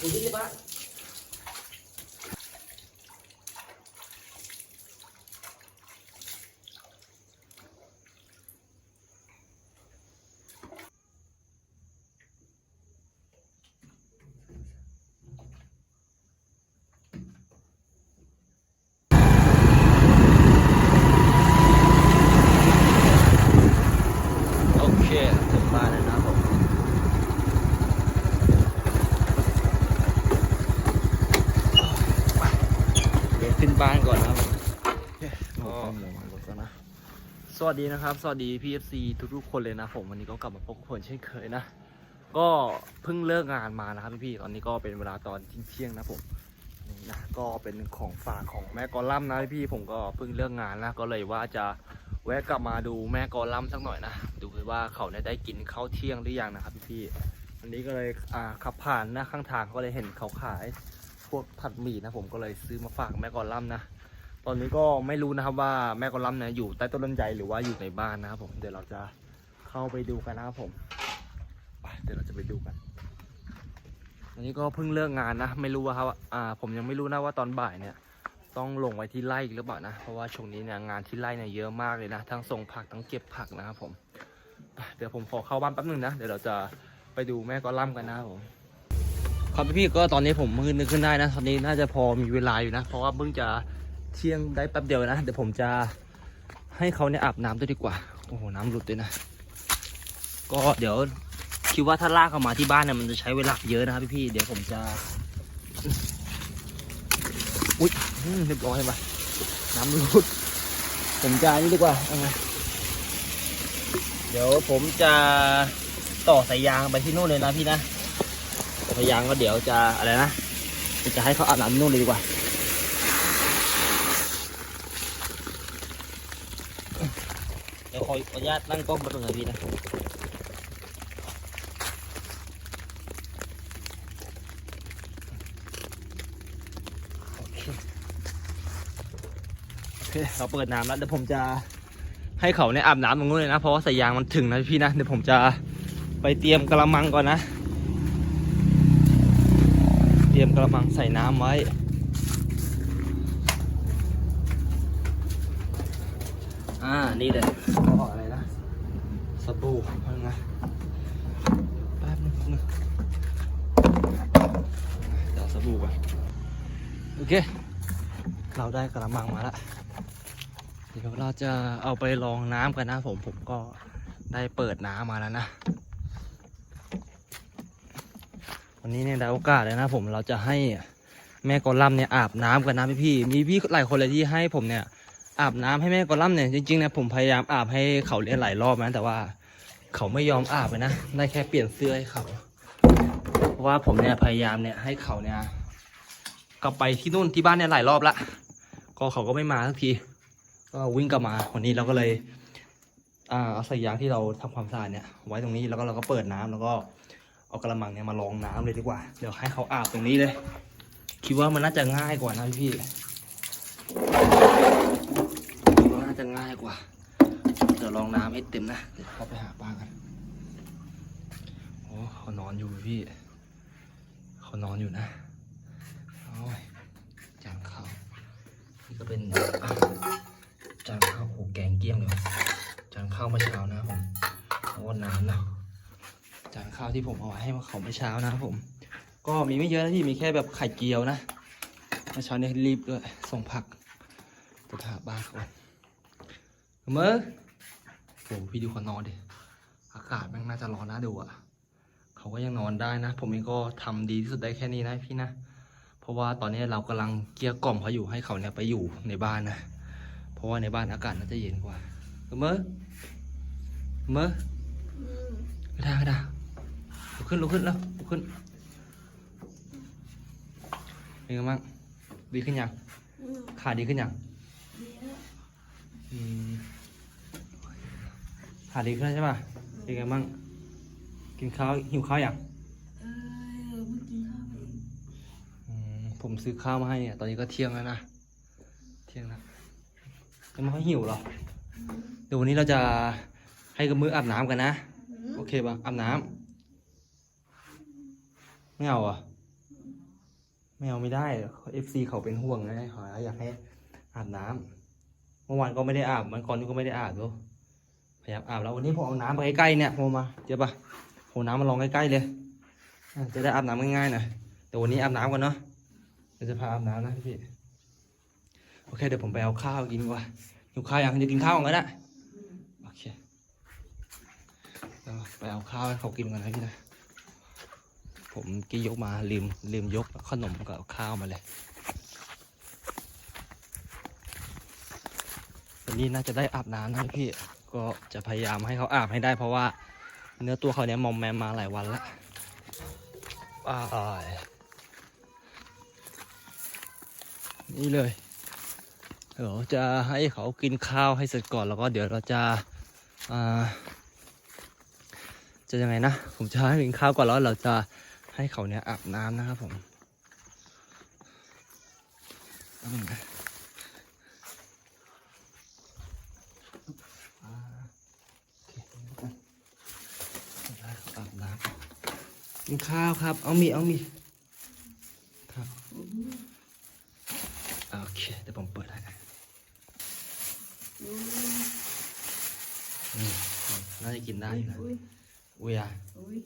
ป้าป้าดูที่นี่ป้า โอเคถึงบ้านแล้วนะครับผมเดี๋ยวขึ้นบ้านก่อนนะครับผมก็ส วัสดีนะครับ สวัสดี PFC ทุกๆคนเลยนะผมวันนี้ก็กลับมาพบกับผมเช่นเคยนะ ก็เพิ่งเลิกงานมานะครับพี่ๆตอนนี้ก็เป็นเวลาตอนเที่ยงนะผมนี่นะก็เป็นของฝากของแม่กอลัมนะพี่ผมก็เพิ่งเลิกงานนะก็เลยว่าจะแวะกลับมาดูแม่กอลัมสักหน่อยนะดูว่าเขาได้กินข้าวเที่ยงหรือยังนะครับพี่ๆวันนี้ก็เลยอ่าขับผ่านหน้าข้างทางก็เลยเห็นเขาขาย พวกผัดหมี่นะผมก็เลยซื้อมาฝากแม่กอลัมนะ ตอนนี้ก็ไม่รู้นะครับว่าแม่กอลัมเนี่ยอยู่ใต้ต้นลำไยหรือว่าอยู่ในบ้านนะครับผมเดี๋ยวเราจะเข้าไปดูกันนะครับผมไปเดี๋ยวเราจะไปดูกันวันนี้ก็เพิ่งเลิกงานนะ ไม่รู้ว่าครับอ่าผมยังไม่รู้นะว่าตอนบ่ายเนี่ย ต้องลงไว้ที่ไร่หรือเปล่านะเพราะว่าช่วงนี้เนี่ยงานที่ไร่เนี่ยเยอะมากเลยนะทั้งส่งผักทั้งเก็บผักนะครับผมเดี๋ยวผมขอเข้าบ้านแป๊บหนึงนะเดี๋ยวเราจะไปดูแม่กอลัมกันนะครับผมครับพี่ก็ตอนนี้ผมมือนึกขึ้นได้นะตอนนี้น่าจะพอมีเวลาอยู่นะ เพราะว่าเพิ่งจะ เที่ยงได้แป๊บเดียวนะ เดี๋ยวผมจะให้เขาเนี่ยอาบน้ำด้วยดีกว่า โอ้โห น้ำหลุดด้วยนะ ก็เดี๋ยวคิดว่าถ้าลากเขามาที่บ้านเนี่ยมันจะใช้เวลาเยอะนะครับพี่ๆ เดี๋ยวผมจะ อุ้ยเรียบร้อยไปน้ำรุด ผมจะนี่ดีกว่าเอาไงเดี๋ยวผมจะต่อสายยางไปที่นู่นเลยนะพี่นะสายยางก็เดี๋ยวจะอะไรนะ จะให้เขาอาบน้ำนู่นเลยดีกว่า เดี๋ยขออนุญาตนั่งกล้องมาตรงไหนพี่นะเคโอเคเราเปิดน้ำแล้วเดี๋ยวผมจะให้เขาเนี่ยอาบน้ำตรงนู้นเลยนะ เพราะว่าสายยางมันถึงนะพี่นะ เดี๋ยวผมจะไปเตรียมกระมังก่อนนะ เตรียมกระมังใส่น้ำไว้ อ่า นี่เลยก็อะไรนะสบู่พังไงแป๊บนึงแป๊บนึงเดี๋ยวสบู่ก่อนโอเค เราได้กระมังมาแล้วเดี๋ยวเราจะเอาไปลองน้ำกันนะผมผมก็ได้เปิดน้ำมาแล้วนะวันนี้เนี่ยได้โอกาสเลยนะผมเราจะให้แม่กอลัมเนี่ยอาบน้ำกันนะพี่พี่มีพี่หลายคนเลยที่ให้ผมเนี่ย อาบน้ำให้แม่กอลัมเนี่ยจริงๆนี่ยผมพยายามอาบให้เขาเลี้ยหลายรอบนะแต่ว่าเขาไม่ยอมอาบเลยนะได้แค่เปลี่ยนเสื้อให้เขาเพราะว่าผมเนี่ยพยายามเนี่ยให้เขาเนี่ยกลับไปที่นู่นที่บ้านเนี่ยหลายรอบละก็เขาก็ไม่มาสักที ก็วิ่งกลับมาวันนี้เราก็เลยอ่าเอาสายยางที่เราทำความสะอาดเนี่ยไว้ตรงนี้แล้วก็เราก็เปิดน้ำแล้วก็เอากระมังเนี่ยมาลองน้ำเลยดีกว่า เดี๋ยวให้เขาอาบตรงนี้เลย คิดว่ามันน่าจะง่ายกว่านะพี่ๆคิดว่าจะง่ายกว่า เดี๋ยวลองน้ำให้เต็มนะ เดี๋ยวเข้าไปหาป้ากัน โอ้เขานอนอยู่พี่ เขานอนอยู่นะโอ้ยจานข้าวนี่ก็เป็นจานข้าวโหแกงเกี้ยงเลยว่ะจานข้าวเมื่อเช้านะผมเพราะว่าน้ำเนาะจานข้าวที่ผมเอาไว้ให้เขาเมื่อเช้านะผม ก็มีไม่เยอะนะพี่มีแค่แบบไข่เจียวนะเมื่อเช้านี้รีบด้วยส่งผักจะถามบ้านเขาก่อน เมื่อโอ้พี่ดูเขานอนดิ อากาศแม่งน่าจะร้อนนะดูอะเขาก็ยังนอนได้นะ ผมเองก็ทำดีที่สุดได้แค่นี้นะพี่นะ เพราะว่าตอนนี้เรากำลังเกลี้ยกล่อมเขาอยู่ให้เขาเนี่ยไปอยู่ในบ้านนะ เพราะว่าในบ้านอากาศน่าจะเย็นกว่าเมื่อเมื่อไม่ได้ไม่ได้ลุกขึ้นลุกขึ้นแล้วลุกขึ้นเป็นไงบ้างดีขึ้นยังอืมขาดีขึ้นยังดีแล้วอืม ขาดีขึ้นแล้วใช่ป่ะเป็นไงบ้างกินข้าวหิวข้าวยังเออเมื่อกี้ข้าวไปอืมผมซื้อข้าวมาให้เนี่ยตอนนี้ก็เที่ยงแล้วนะเที่ยงแล้วยังไม่ค่อยหิวหรอดูดี๋ยววันนี้เราจะให้กับมืออาบน้ำกันนะ โอเคปะอาบน้ำไม่เอาอะไม่เอาไม่ได้เอฟซีเขาเป็นห่วงนะเขาอยากให้อาบน้ำเมื่อวานก็ไม่ได้อาบมันก่อนนี้ก็ไม่ได้อาบดู พยายามอาบแล้ววันนี้ผมเอาน้ำไปใกล้ๆเนี่ยโมมาเจอปะผมน้ำมาลองใกล้ๆเลยจะได้อาบน้ำง่ายๆหน่อยแต่วันนี้อาบน้ำกันเนาะเดี๋ยวจะพาอาบน้ำนะพี่โอเคเดี๋ยวผมไปเอาข้าวกินกว่าหิวข้าวยังจะกินข้าวก่อนก็ได้โอเคไปเอาข้าวให้เขากินกันนะพี่นะผมกี้ยกมาลืมลืมยกขนมกับข้าวมาเลยวันนี้น่าจะได้อาบน้ำนะพี่ ก็จะพยายามให้เขาอาบให้ได้เพราะว่าเนื้อตัวเขาเนี้ยมอมแมมมาหลายวันแล้วอ้ายนี่เลย เดี๋ยวจะให้เขากินข้าวให้เสร็จก่อนแล้วก็เดี๋ยวเราจะอ่าจะยังไงนะ ผมจะให้กินข้าวก่อนแล้วเราจะให้เขาเนี่ยอาบน้ำนะครับผมแป๊บนึงนะอ่าโอเคได้เขาอาบน้ำ กินข้าวครับ เอามีเอามีครับโอเคเดี๋ยวผมเปิดให้อืมน่าจะกินได้อยู่นะอุ้ยอุ้ยอะอุ้ย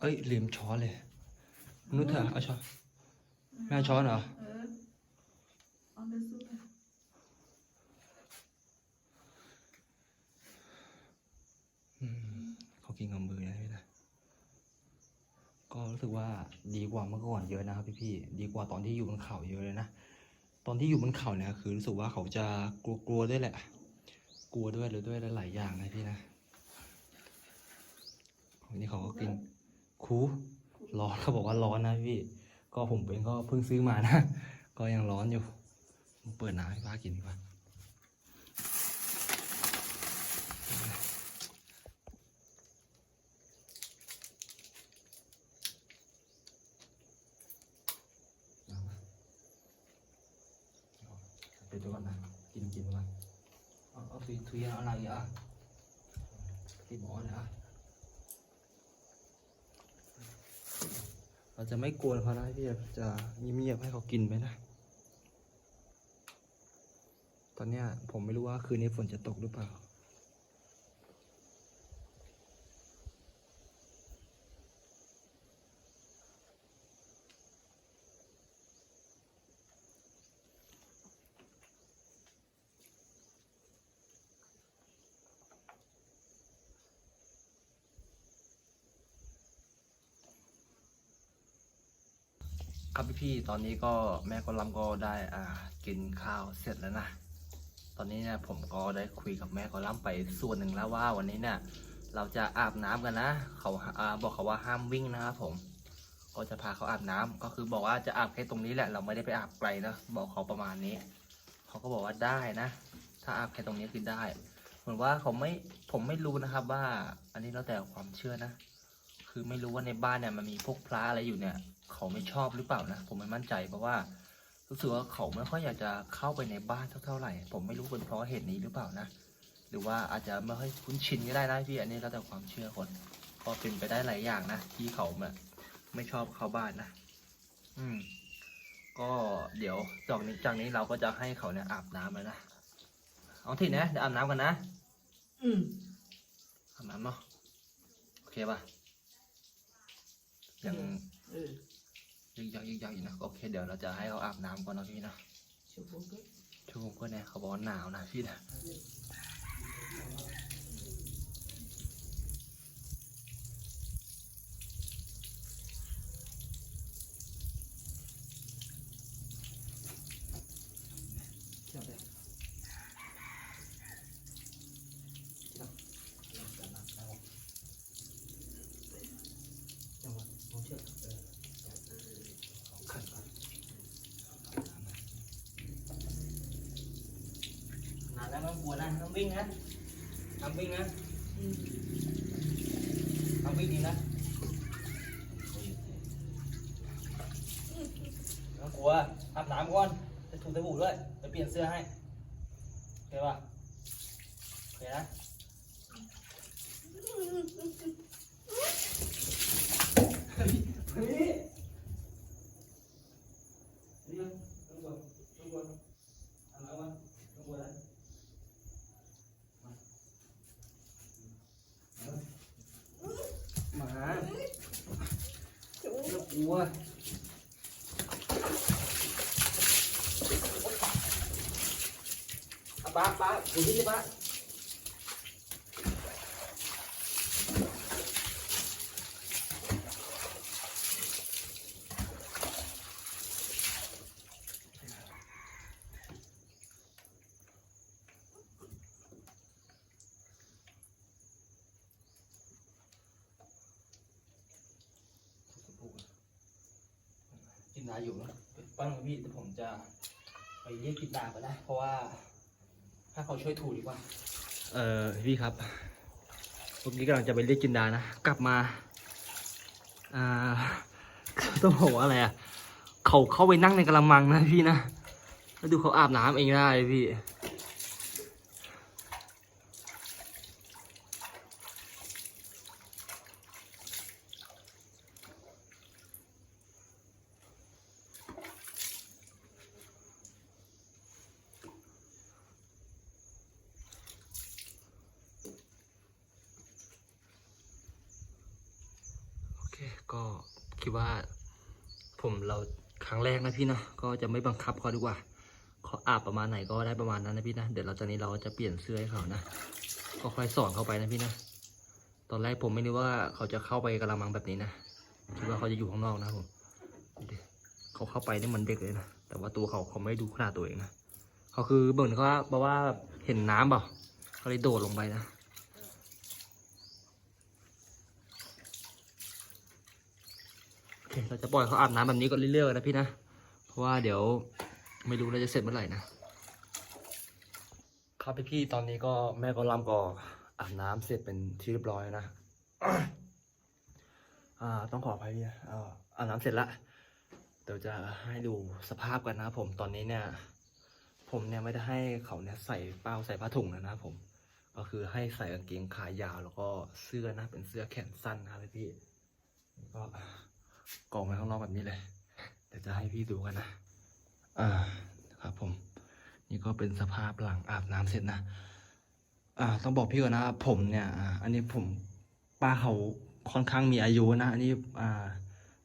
เอ้ยลืมช้อนเลยนุชเถอะเอาช้อนแม่เอาช้อนเหรอ เออเอาไปสู้กัน อืมเขากินกับมือนะพี่นะก็รู้สึกว่า ดีกว่าเมื่อก่อนเยอะนะครับพี่ๆดีกว่าตอนที่อยู่บนเขาเยอะเลยนะตอนที่อยู่บนเขาเนี่ยคือรู้สึกว่าเขาจะกลัวกลัวๆด้วยแหละ กลัวด้วยหรือด้วยหลายๆอย่างนะพี่นะวันนี้เขาก็กินคูร้อนเขาบอกว่าร้อนนะพี่ ก็ผมเองก็เพิ่งซื้อมานะ ก็ยังร้อนอยู่ เปิดน้ำให้ป้ากินดีกว่า เดี๋ยวดูก่อนนะ กินกินก่อนเอาเอา ทุยเอาอะไรอะกินหมอนะ เราจะไม่กวนเขานะพี่จะเงียบๆให้เขากินไปนะ ตอนเนี้ยผมไม่รู้ว่าคืนนี้ฝนจะตกหรือเปล่า ครับพี่พี่ๆ ตอนนี้ก็แม่ก็ลำก็ได้อ่ากินข้าวเสร็จแล้วนะ ตอนนี้เนี่ยผมก็ได้คุยกับแม่ก็ล่ำไปส่วนหนึ่งแล้วว่าวันนี้เนี่ยเราจะอาบน้ำกันนะ เขาอ่าบอกเขาว่าห้ามวิ่งนะครับผม ก็จะพาเขาอาบน้ำก็คือบอกว่าจะอาบแค่ตรงนี้แหละ เราไม่ได้ไปอาบไกลนะ บอกเขาประมาณนี้ เขาก็บอกว่าได้นะ ถ้าอาบแค่ตรงนี้คือได้ เหมือนว่าเขาไม่ ผมไม่รู้นะครับว่า อันนี้แล้วแต่ความเชื่อนะ คือไม่รู้ว่าในบ้านเนี่ยมันมีพวกพระอะไรอยู่เนี่ย เขาไม่ชอบหรือเปล่านะ ผมไม่มั่นใจเพราะว่ารู้สึกว่าเขาไม่ค่อยอยากจะเข้าไปในบ้านเท่าไหร่ ผมไม่รู้เป็นเพราะเหตุนี้หรือเปล่านะ หรือว่าอาจจะไม่ค่อยคุ้นชินก็ได้นะพี่อันนี้แล้วแต่ความเชื่อคนก็เป็นไปได้หลายอย่างนะที่เขาแบบไม่ชอบเข้าบ้านนะ อืม ก็เดี๋ยวจากนี้จากนี้เราก็จะให้เขาเนี่ยอาบน้ำแล้วนะเอาทีนะเดี๋ยวอาบน้ำกันนะ อืมอาบน้ำเนาะโอเคป่ะยัง เออ ยึกยักยึกยักอยู่นะโอเคเดี๋ยวเราจะให้เขาอาบน้ำก่อนนะพี่นะชุบก็ช่วงก็เนี่ยเขาบอกว่าหนาวนะพี่นะ กลัวนะต้องวิ่งนะทำวิ่งนะ อืม ทำวิ่งดีนะไม่ต้องกลัวอาบน้ำก่อนจะถูสบู่ด้วยจะเปลี่ยนเ เลิกกลัวอะ ปั้นของพี่แต่ผมจะไปเรียกกินดาไปนะเพราะว่า ถ้าเขาช่วยถูดีกว่า เออพี่ครับเมื่อกี้กำลังจะไปเรียกกินดานะ กลับมาอ่าต้องบอกว่าอะไรอะ เขาเข้าไปนั่งในกระมังนะพี่นะ แล้วดูเขาอาบน้ำเองได้พี่ ก็คิดว่า ผมเราครั้งแรกนะพี่เนาะก็จะไม่บังคับเขาดีกว่าเขาอาบประมาณไหนก็ได้ประมาณนั้นนะพี่นะเดี๋ยวเราตอนนี้เราจะเปลี่ยนเสื้อให้เขานะก็ค่อยสอนเขาไปนะพี่นะตอนแรกผมไม่นึกว่าเขาจะเข้าไปกระมังแบบนี้นะคิดว่าเขาจะอยู่ข้างนอกนะผมเขาเข้าไปนี่มันเด็กเลยนะแต่ว่าตัวเขาเขาไม่ดูขนาดตัวเองนะเขาคือเบิ่งเขาว่าบอกว่าเห็นน้ำเปล่าเขาเลยโดดลงไปนะ โอ เราจะปล่อยเขาอาบน้ำแบบนี้ก็เรื่อยๆนะพี่นะ เพราะว่าเดี๋ยวไม่รู้เราจะเสร็จเมื่อไหร่นะครับพี่ๆตอนนี้ก็แม่ก็ลำก็อาบน้ำเสร็จเป็นที่เรียบร้อยนะ อ่า ต้องขออภัยพี่นะอ่าอาบน้ำเสร็จละ เดี๋ยวจะให้ดูสภาพกันนะผมตอนนี้เนี่ย ผมเนี่ยไม่ได้ให้เขาเนี่ยใส่เป้าใส่ผ้าถุงแล้วนะผม ก็คือให้ใส่กางเกงขายาวแล้วก็เสื้อนะเป็นเสื้อแขนสั้นนะพี่ ก็ กองไว้ข้างนอกแบบนี้เลย เดี๋ยวจะให้พี่ดูกันนะ อ่าครับผม นี่ก็เป็นสภาพหลังอาบน้ำเสร็จนะ อ่า ต้องบอกพี่ก่อนนะผมเนี่ย อันนี้ผมป้าเขาค่อนข้างมีอายุนะ อันนี้ อ่า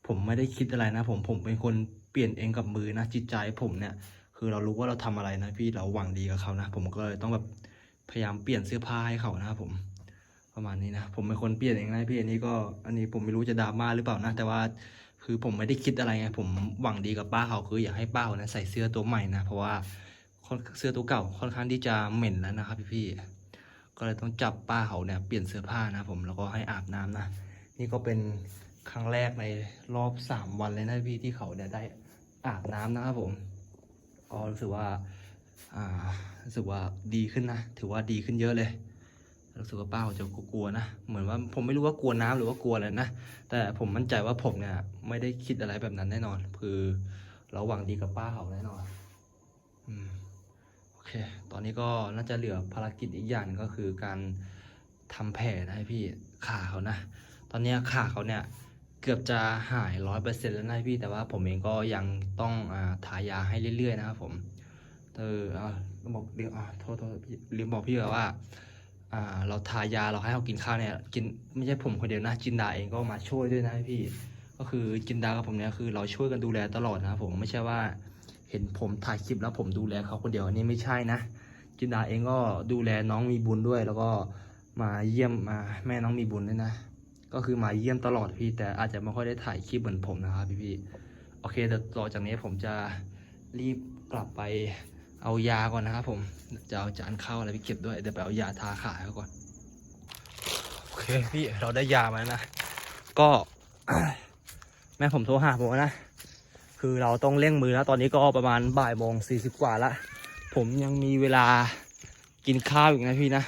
ผมไม่ได้คิดอะไรนะ ผม ผมเป็นคนเปลี่ยนเองกับมือนะ จิตใจผมเนี่ย คือเรารู้ว่าเราทำอะไรนะพี่ เราหวังดีกับเขานะ ผมก็เลยต้องแบบพยายามเปลี่ยนเสื้อผ้าให้เขานะครับผม ประมาณนี้นะ ผมเป็นคนเปลี่ยนเองนะพี่อันนี้ก็อันนี้ผมไม่รู้จะดราม่าหรือเปล่านะ แต่ว่าคือผมไม่ได้คิดอะไรไง ผมหวังดีกับป้าเขาคืออยากให้ป้าเขานะใส่เสื้อตัวใหม่นะ เพราะว่าคนเสื้อตัวเก่าค่อนข้างที่จะเหม็นแล้วนะครับพี่ๆก็เลยต้องจับป้าเขาเนี่ยเปลี่ยนเสื้อผ้านะ ผมแล้วก็ให้อาบน้ำนะ นี่ก็เป็นครั้งแรกในรอบสามวันเลยนะพี่ที่เขาเนี่ยได้อาบน้ำนะครับผมก็รู้สึกว่า อ่า รู้สึกว่าดีขึ้นนะ ถือว่าดีขึ้นเยอะเลย รู้สึกว่าป้าเขาจะกลัวนะ เหมือนว่าผมไม่รู้ว่ากลัวน้ำหรือว่ากลัวอะไรนะ แต่ผมมั่นใจว่าผมเนี่ย ไม่ได้คิดอะไรแบบนั้นแน่นอน คือเราหวังดีกับป้าเขาแน่นอน อืม โอเค ตอนนี้ก็น่าจะเหลือภารกิจอีกอย่างก็คือการทำแผลนะให้พี่ขาเขานะ ตอนนี้ขาเขาเนี่ยเกือบจะหายร้อยเปอร์เซ็นต์แล้วนะพี่ แต่ว่าผมเองก็ยังต้องอ่าทายาให้เรื่อยๆนะครับผม เอออ่าบอกเดี๋ยวอ่าโทษโทษพี่ลืมบอกพี่ว่าอ่า เราทายาเราให้เขากินข้าวเนี่ยกินไม่ใช่ผมคนเดียวนะจินดาเองก็มาช่วยด้วยนะพี่ ก็คือจินดากับผมเนี่ยคือเราช่วยกันดูแลตลอดนะครับผมไม่ใช่ว่าเห็นผมถ่ายคลิปแล้วผมดูแลเขาคนเดียวอันนี้ไม่ใช่นะ จินดาเองก็ดูแลน้องมีบุญด้วย แล้วก็มาเยี่ยมมาแม่น้องมีบุญด้วยนะ ก็คือมาเยี่ยมตลอดพี่ แต่อาจจะไม่ค่อยได้ถ่ายคลิปเหมือนผมนะครับพี่พี่ๆโอเคเดี๋ยวต่อจากนี้ผมจะรีบกลับไป เอายาก่อนนะครับผมจะเอาจานข้าวอะไรไปเก็บด้วยเดี๋ยวไปเอายาทาขาเขาก่อนโอเคพี่เราได้ยามาแล้วนะก็แม่ผมโทรหาผมนะคือเราต้องเร่งมือแล้วตอนนี้ก็ประมาณบ่ายโมงสี่สิบกว่าละผมยังมีเวลากินข้าวอีกนะพี่นะ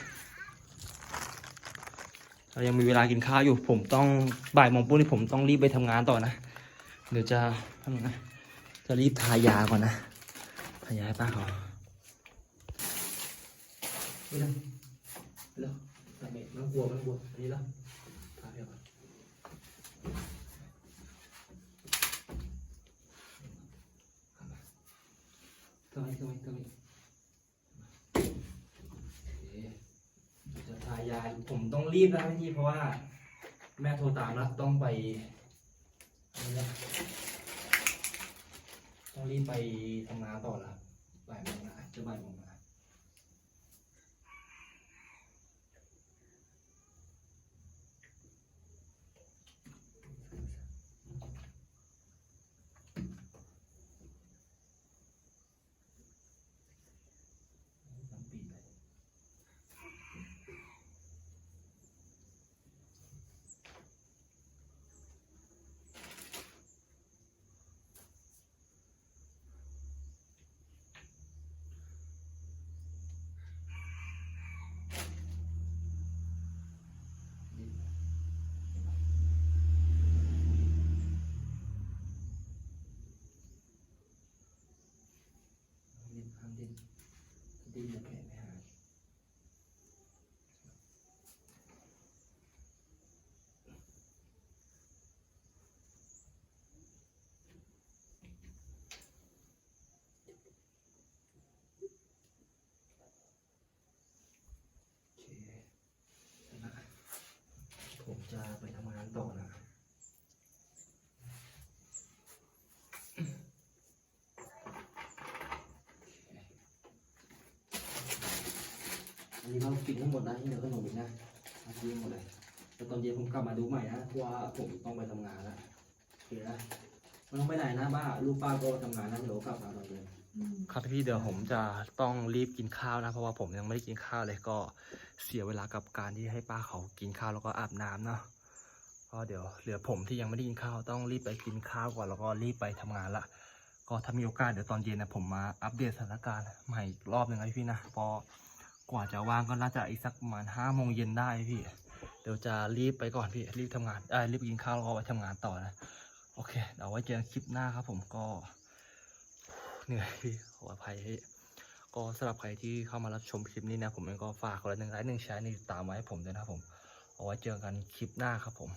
เรายังมีเวลากินข้าวอยู่ ผมต้องบ่ายโมงปุ๊บนี่ผมต้องรีบไปทำงานต่อนะเดี๋ยวจะทำนะจะรีบทายาก่อนนะทายาให้ป้าเขา ไปเลยไปเลยแต่ไม่ไม่ต้องกลัวม่ต้องกลัวอันนี้แล้วพาไปก่อนเข้ามาเข้ามาเข้ามาเข้ามจะทายาผมต้องรีบแล้วพี่เพราะว่า แม่โทรตามแล้วต้องไปต้องรีบไปทำงานต่อล้วบ่ายโมงนะจะบ่ายโมงนะ น้ำปีเลย ดิ้นห้ามดิ้น ดิ้นจะแผลไม่หายโอเคนะผมจะไปทำงานต่อนะ อันนี้เรากินทั้งหมดนะที่เหลือขนมอีกนะเอากินหมดเลยแต่ตอนเย็นผมกลับมาดูใหม่นะเพราะว่าผมต้องไปทำงานแล้วโอเคนะไม่ต้องไปไหนนะบ้าลูกป้าก็ทำงานนะเดี๋ยวกลับมาตอนเย็น อืมครับพี่เดี๋ยวผมจะต้องรีบกินข้าวนะ เพราะว่าผมยังไม่ได้กินข้าวเลยก็เสียเวลากับการที่ให้ป้าเขากินข้าวแล้วก็อาบน้ำเนาะก็เดี๋ยวเหลือผมที่ยังไม่ได้กินข้าวต้องรีบไปกินข้าวก่อนแล้วก็รีบไปทำงานละ ก็ถ้ามีโอกาสเดี๋ยวตอนเย็นนะผมมาอัปเดตสถานการณ์ใหม่อีกรอบหนึ่งนะพี่นะเพอ กว่าจะว่างก็น่าจะอีกสักประมาณห้าโมงเย็นได้พี่ เดี๋ยวจะรีบไปก่อนพี่ รีบทำงานเอ้รีบกินข้าวแล้วก็ไปทำงานต่อนะ โอเค เดี๋ยวไว้เจอกันคลิปหน้าครับผมก็ เหนื่อยพี่ ขออภัยพี่ก็สำหรับใครที่เข้ามารับชมคลิปนี้นะ ผมเองก็ฝากคนละหนึ่งไลค์หนึ่งแชร์หนึ่งติดตามไว้ให้ผมด้วยนะครับผม เอาไว้เจอกันคลิปหน้าครับผม